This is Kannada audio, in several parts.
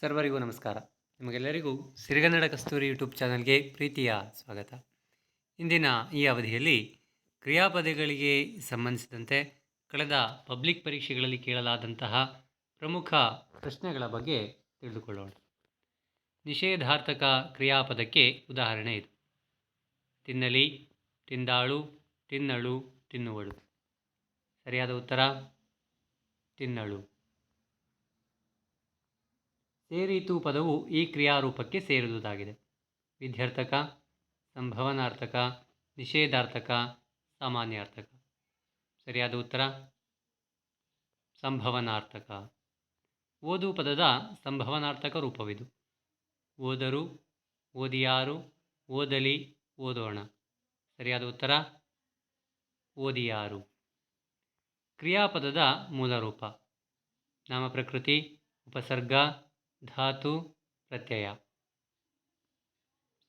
ಸರ್ವರಿಗೂ ನಮಸ್ಕಾರ. ನಿಮಗೆಲ್ಲರಿಗೂ ಸಿರಿಗನ್ನಡ ಕಸ್ತೂರಿ ಯೂಟ್ಯೂಬ್ ಚಾನಲ್ಗೆ ಪ್ರೀತಿಯ ಸ್ವಾಗತ. ಇಂದಿನ ಈ ಅವಧಿಯಲ್ಲಿ ಕ್ರಿಯಾಪದಗಳಿಗೆ ಸಂಬಂಧಿಸಿದಂತೆ ಕಳೆದ ಪಬ್ಲಿಕ್ ಪರೀಕ್ಷೆಗಳಲ್ಲಿ ಕೇಳಲಾದಂತಹ ಪ್ರಮುಖ ಪ್ರಶ್ನೆಗಳ ಬಗ್ಗೆ ತಿಳಿದುಕೊಳ್ಳೋಣ. ನಿಷೇಧಾರ್ಥಕ ಕ್ರಿಯಾಪದಕ್ಕೆ ಉದಾಹರಣೆ ಇದು. ತಿನ್ನಲಿ, ತಿಂದಾಳು, ತಿನ್ನಳು, ತಿನ್ನುವಳು. ಸರಿಯಾದ ಉತ್ತರ, ತಿನ್ನಳು. ಸೇರಿತು ಪದವು ಈ ಕ್ರಿಯಾರೂಪಕ್ಕೆ ಸೇರಿದುದಾಗಿದೆ. ವಿಧ್ಯರ್ಥಕ ಸಂಭವನಾರ್ಥಕ, ನಿಷೇಧಾರ್ಥಕ, ಸಾಮಾನ್ಯಾರ್ಥಕ. ಸರಿಯಾದ ಉತ್ತರ? ಸಂಭವನಾರ್ಥಕ. ಓದು ಪದದ ಸಂಭವನಾರ್ಥಕ ರೂಪವಿದು. ಓದರು, ಓದಿಯಾರು, ಓದಲಿ, ಓದೋಣ. ಸರಿಯಾದ ಉತ್ತರ? ಓದಿಯಾರು. ಕ್ರಿಯಾಪದದ ಮೂಲ ರೂಪ. ನಾಮಪ್ರಕೃತಿ, ಉಪಸರ್ಗ ಧಾತು ಪ್ರತ್ಯಯ.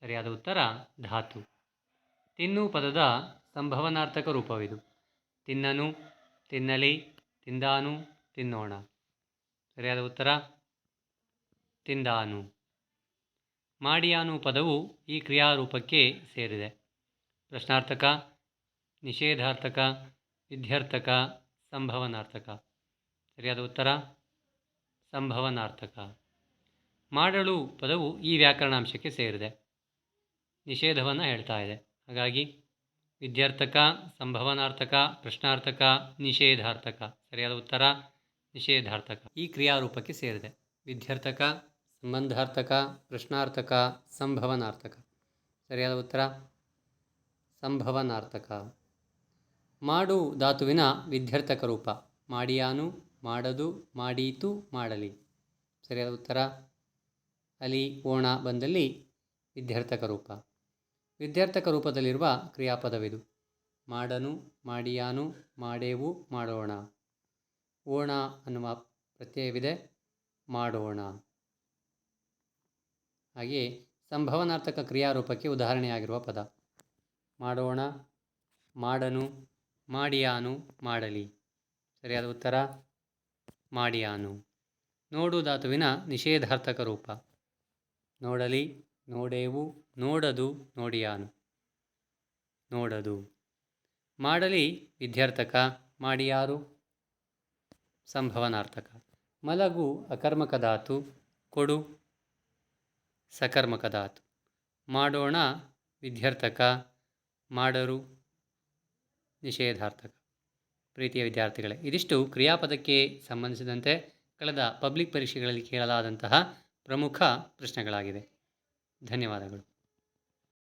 ಸರಿಯಾದ ಉತ್ತರ, ಧಾತು. ತಿನ್ನು ಪದದ ಸಂಭವನಾರ್ಥಕ ರೂಪವಿದು. ತಿನ್ನನು, ತಿನ್ನಲಿ, ತಿಂದಾನು, ತಿನ್ನೋಣ. ಸರಿಯಾದ ಉತ್ತರ, ತಿಂದಾನು. ಮಾಡಿಯಾನು ಪದವು ಈ ಕ್ರಿಯಾರೂಪಕ್ಕೆ ಸೇರಿದೆ. ಪ್ರಶ್ನಾರ್ಥಕ, ನಿಷೇಧಾರ್ಥಕ ವಿಧ್ಯರ್ಥಕ ಸಂಭವನಾರ್ಥಕ. ಸರಿಯಾದ ಉತ್ತರ, ಸಂಭವನಾರ್ಥಕ. ಮಾಡಲು ಪದವು ಈ ವ್ಯಾಕರಣಾಂಶಕ್ಕೆ ಸೇರಿದೆ. ನಿಷೇಧವನ್ನು ಹೇಳ್ತಾ ಇದೆ. ಹಾಗಾಗಿ ವಿದ್ಯಾರ್ಥಕ, ಸಂಭವನಾರ್ಥಕ, ಪ್ರಶ್ನಾರ್ಥಕ, ನಿಷೇಧಾರ್ಥಕ. ಸರಿಯಾದ ಉತ್ತರ? ನಿಷೇಧಾರ್ಥಕ. ಈ ಕ್ರಿಯಾರೂಪಕ್ಕೆ ಸೇರಿದೆ. ವಿದ್ಯಾರ್ಥಕ, ಸಂಬಂಧಾರ್ಥಕ, ಪ್ರಶ್ನಾರ್ಥಕ, ಸಂಭವನಾರ್ಥಕ. ಸರಿಯಾದ ಉತ್ತರ? ಸಂಭವನಾರ್ಥಕ. ಮಾಡು ಧಾತುವಿನ ವಿದ್ಯಾರ್ಥಕ ರೂಪ. ಮಾಡಿಯಾನು, ಮಾಡದು ಮಾಡೀತು ಮಾಡಲಿ. ಸರಿಯಾದ ಉತ್ತರ? ಅಲಿ ಓಣ ಬಂದಲ್ಲಿ ವಿದ್ಯಾರ್ಥಕ ರೂಪ. ವಿದ್ಯಾರ್ಥಕ ರೂಪದಲ್ಲಿರುವ ಕ್ರಿಯಾಪದವಿದು. ಮಾಡನು, ಮಾಡಿಯಾನು, ಮಾಡೇವು, ಮಾಡೋಣ. ಓಣ ಅನ್ನುವ ಪ್ರತ್ಯಯವಿದೆ, ಮಾಡೋಣ. ಹಾಗೆಯೇ ಸಂಭವನಾರ್ಥಕ ಕ್ರಿಯಾರೂಪಕ್ಕೆ ಉದಾಹರಣೆಯಾಗಿರುವ ಪದ. ಮಾಡೋಣ, ಮಾಡನು, ಮಾಡಿಯಾನು, ಮಾಡಲಿ. ಸರಿಯಾದ ಉತ್ತರ? ಮಾಡಿಯಾನು. ನೋಡು ಧಾತುವಿನ ನಿಷೇಧಾರ್ಥಕ ರೂಪ. ನೋಡಲಿ, ನೋಡೇವು, ನೋಡದು, ನೋಡಿಯಾನು. ನೋಡದು. ಮಾಡಲಿ, ವಿದ್ಯಾರ್ಥಕ, ಮಾಡಿಯಾರು. ಸಂಭವನಾರ್ಥಕ. ಮಲಗು, ಅಕರ್ಮಕ ಧಾತು. ಕೊಡು, ಸಕರ್ಮಕ ಧಾತು. ಮಾಡೋಣ, ವಿದ್ಯಾರ್ಥಕ, ಮಾಡರು. ನಿಷೇಧಾರ್ಥಕ. ಪ್ರೀತಿಯ ವಿದ್ಯಾರ್ಥಿಗಳೇ, ಇದಿಷ್ಟು ಕ್ರಿಯಾಪದಕ್ಕೆ ಸಂಬಂಧಿಸಿದಂತೆ ಕಳೆದ ಪಬ್ಲಿಕ್ ಪರೀಕ್ಷೆಗಳಲ್ಲಿ ಕೇಳಲಾದಂತಹ ಪ್ರಮುಖ ಪ್ರಶ್ನೆಗಳಾಗಿದೆ ಧನ್ಯವಾದಗಳು.